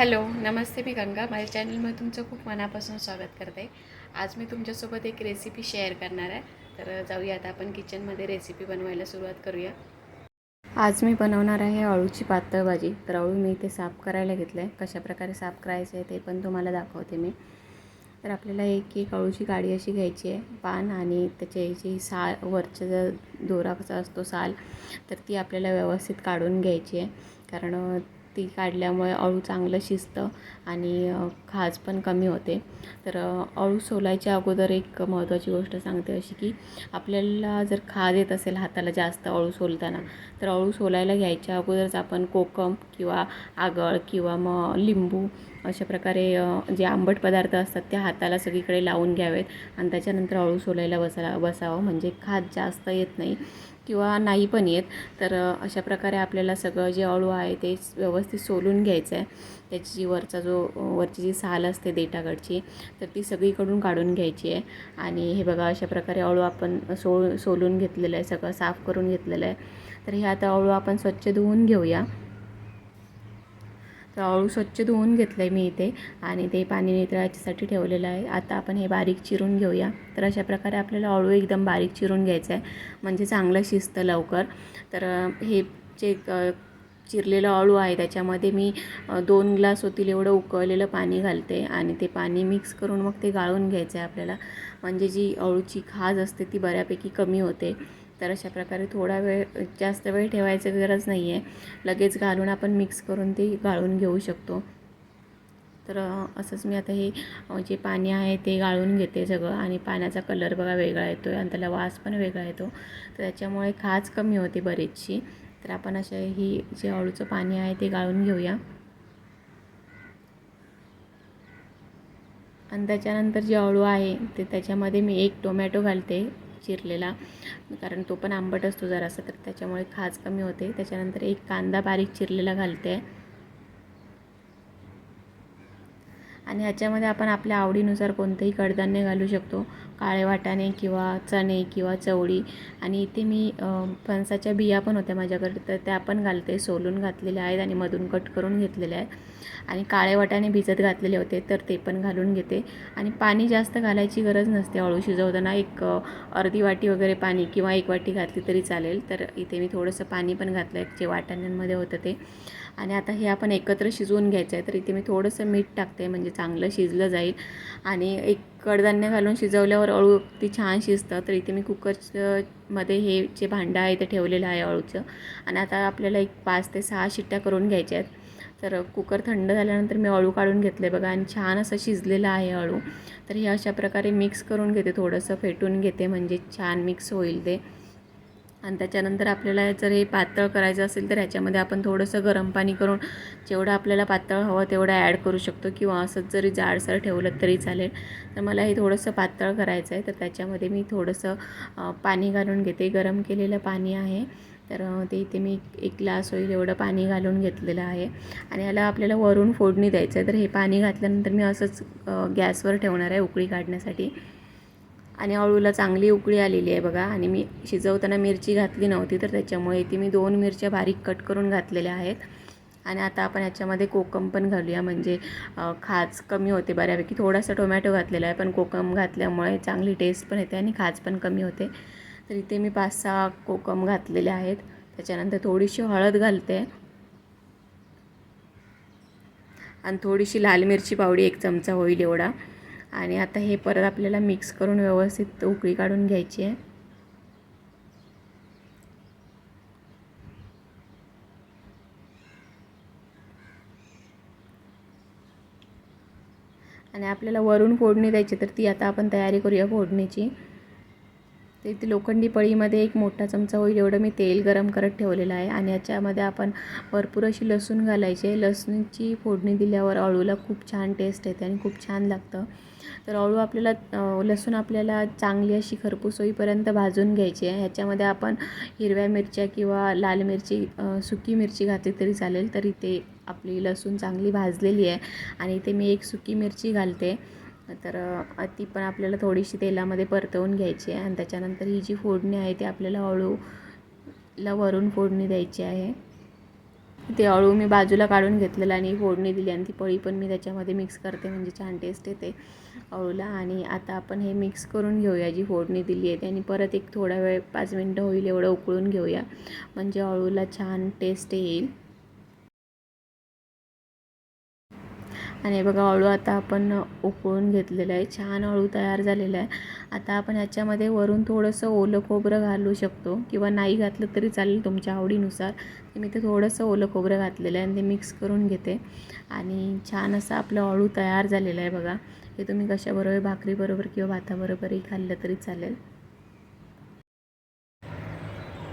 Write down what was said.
Hello नमस्ते मी गंगा. माझ्या चॅनलमध्ये तुमचं खूप मनापासून स्वागत करते. आज मी तुमच्यासोबत एक रेसिपी शेअर करणार आहे. तर जाऊया आता आपण किचनमध्ये रेसिपी बनवायला सुरुवात करूया. आज मी बनवणार आहे अळूची पातळ भाजी. तर अळू मी इथे साफ करायला घेतलं आहे कशाप्रकारे साफ करायचं आहे ते पण तुम्हाला दाखवते मी. तर आपल्याला एक एक अळूची गाडी अशी घ्यायची आहे. पान आणि त्याची जी साल वरचा जो कसा असतो साल तर ती आपल्याला व्यवस्थित काढून घ्यायची आहे. कारण ती काढल्यामुळे अळू चांगलं शिजतं आणि खाज पण कमी होते. तर अळू सोलायच्या अगोदर एक महत्त्वाची गोष्ट सांगते अशी की आपल्याला जर खाज येत असेल हाताला जास्त अळू सोलताना तर अळू सोलायला घ्यायच्या अगोदरच आपण कोकम किंवा आगळ किंवा मग लिंबू अशा प्रकारे जे आंबट पदार्थ असतात त्या हाताला सगळीकडे लावून घ्यावेत आणि त्याच्यानंतर अळू सोलायला बसायला बसावं. म्हणजे खाज जास्त येत नाही. किंवा नाही पण येत तर अशा प्रकारे आपल्याला सगळं जे अळू आहे ते व्यवस्थित सोलून घ्यायचं आहे. त्याची जी वरचा जो वरची जी साल असते देठाकडची तर ती सगळीकडून काढून घ्यायची आहे. आणि हे बघा अशा प्रकारे अळू आपण सोल सोलून घेतलेलं आहे सगळं साफ करून घेतलेलं आहे. तर हे आता अळू आपण स्वच्छ धुवून घेऊया. तर अळू स्वच्छ धुवून घेतलं आहे मी इथे आणि ते पाणी नितळायच्यासाठी ठेवलेलं आहे. आता आपण हे बारीक चिरून घेऊया. तर अशा प्रकारे आपल्याला अळू एकदम बारीक चिरून घ्यायचं आहे. म्हणजे चांगलं शिजतं लवकर. तर हे जे चिरलेलं अळू आहे त्याच्यामध्ये मी दोन ग्लास होतील एवढं उकळलेलं पाणी घालते आणि ते पाणी मिक्स करून मग ते गाळून घ्यायचं आहे आपल्याला. म्हणजे जी अळूची खाज असते ती बऱ्यापैकी कमी होते. तर अशा प्रकारे थोडा वेळ जास्त वेळ ठेवायची गरज नाही आहे लगेच घालून आपण मिक्स करून ती गाळून घेऊ शकतो. तर असंच मी आता हे जे पाणी आहे ते गाळून घेते सगळं. आणि पाण्याचा कलर बघा वेगळा येतो आहे आणि त्याला वास पण वेगळा येतो. तर त्याच्यामुळे खाज कमी होते बरीचशी. तर आपण अशा ही जे अळूचं पाणी आहे ते गाळून घेऊया. आणि त्याच्यानंतर जे अळू आहे ते त्याच्यामध्ये मी एक टोमॅटो घालते. चिरलेला. कारण तो पण आंबट असतो जरासा तर त्याच्यामुळे खाज कमी होते. त्याच्यानंतर एक कांदा बारीक चिरलेला घालते. आणि ह्याच्यामध्ये आपण आपल्या आवडीनुसार कोणतंही कडधान्य घालू शकतो. काळे वाटाणे किंवा चणे किंवा चवळी. आणि इथे मी फणसाच्या बिया पण होत्या माझ्याकडे तर त्या पण घालते सोलून घातलेल्या आहेत आणि मधून कट करून घेतलेल्या आहेत. आणि काळे वाटाणे भिजत घातलेले होते तर ते पण घालून घेते. आणि पाणी जास्त घालायची गरज नसते हळू शिजवताना एक अर्धी वाटी वगैरे पाणी किंवा एक वाटी घातली तरी चालेल. तर इथे मी थोडंसं पाणी पण घातलं आहे जे वाटाण्यांमध्ये होतं ते. आणि आता हे आपण एकत्र शिजवून घ्यायचं आहे तर इथे मी थोडंसं मीठ टाकते म्हणजे चांगलं शिजलं जाईल. आणि एक कडधान्य घालून शिजवल्यावर अळू ती छान शिजतं तर इथे मी कुकरमध्ये हे जे भांडं आहे ते ठेवलेलं आहे अळूचं. आणि आता आपल्याला एक पाच ते सहा शिट्ट्या करून घ्यायच्या आहेत. तर कुकर थंड झाल्यानंतर मी अळू काढून घेतले बघा आणि छान असं शिजलेलं आहे अळू. तर हे अशा प्रकारे मिक्स करून घेते थोडंसं फेटून घेते म्हणजे छान मिक्स होईल ते. आणि त्याच्यानंतर आपल्याला जर हे पातळ करायचं असेल तर ह्याच्यामध्ये आपण थोडंसं गरम पाणी करून जेवढं आपल्याला पातळ हवं तेवढं ॲड करू शकतो किंवा असंच जरी जाडसर ठेवलं तरी चालेल. तर मला हे थोडंसं पातळ करायचं आहे. तर त्याच्यामध्ये मी थोडंसं पाणी घालून घेते. गरम केलेलं पाणी आहे. तर ते इथे मी एक ग्लास होईल एवढं पाणी घालून घेतलेलं आहे. आणि याला आपल्याला वरून फोडणी द्यायचं आहे. तर हे पाणी घातल्यानंतर मी असंच गॅसवर ठेवणार आहे उकळी काढण्यासाठी. आणि अळूला चांगली उकळी आलेली आहे बघा. आणि मी शिजवताना मिरची घातली नव्हती तर त्याच्यामुळे ती मी दोन मिरच्या बारीक कट करून घातलेल्या आहेत. आणि आता आपण याच्यामध्ये कोकम पण घालूया. म्हणजे खाज कमी होते बऱ्यापैकी. थोडासा टोमॅटो घातलेला आहे पण कोकम घातल्यामुळे चांगली टेस्ट पण येते आणि खाज पण कमी होते. तर इथे मी पाच सहा कोकम घातलेले आहेत. त्याच्यानंतर थोडीशी हळद घालते. आणि थोडीशी लाल मिरची पावडी एक चमचा होईल एवढा. आणि आता हे परत आपल्याला मिक्स करून व्यवस्थित उकळी काढून घ्यायची आहे. आणि आपल्याला वरून फोडणी द्यायची तर ती आता आपण तयारी करूया फोडणीची. तर इथे लोखंडी पळीमध्ये एक मोठा चमचा होईल एवढं मी तेल गरम करत ठेवलेलं आहे. आणि याच्यामध्ये आपण भरपूर अशी लसूण घालायची आहे. लसूणची फोडणी दिल्यावर अळूला खूप छान टेस्ट येते आणि खूप छान लागतं. तर अळू आपल्याला लसूण आपल्याला चांगली अशी खरपूस होईपर्यंत भाजून घ्यायची आहे. ह्याच्यामध्ये आपण हिरव्या मिरच्या किंवा लाल मिरची सुकी मिरची घातली तरी चालेल. तर इथे आपली लसूण चांगली भाजलेली आहे. आणि इथे मी एक सुकी मिरची घालते. तर ती पण आपल्याला थोडीशी तेलामध्ये परतवून घ्यायची आहे आणि त्याच्यानंतर ही जी फोडणी आहे ती आपल्याला अळूला वरून फोडणी द्यायची आहे. ते अळू मी बाजूला काढून घेतलेलं आणि फोडणी दिली आणि ती पळी पण मी त्याच्यामध्ये मिक्स करते म्हणजे छान टेस्ट येते अळूला आणि आता आपण हे मिक्स करून घेऊया जी फोडणी दिली आहे आणि परत एक थोडा वेळ पाच मिनटं होईल एवढं उकळून घेऊया. म्हणजे अळूला छान टेस्ट येईल. आणि हे बघा अळू आता आपण उकळून घेतलेलं आहे. छान अळू तयार झालेला आहे. आता आपण ह्याच्यामध्ये वरून थोडंसं ओलं खोबरं घालू शकतो किंवा नाही घातलं तरी चालेल तुमच्या आवडीनुसार. मी ते थोडंसं ओलं खोबरं घातलेलं आहे आणि ते मिक्स करून घेते. आणि छान असं आपलं अळू तयार झालेलं आहे बघा. हे तुम्ही कशाबरोबर भाकरीबरोबर किंवा भाताबरोबरही खाल्लं तरी चालेल.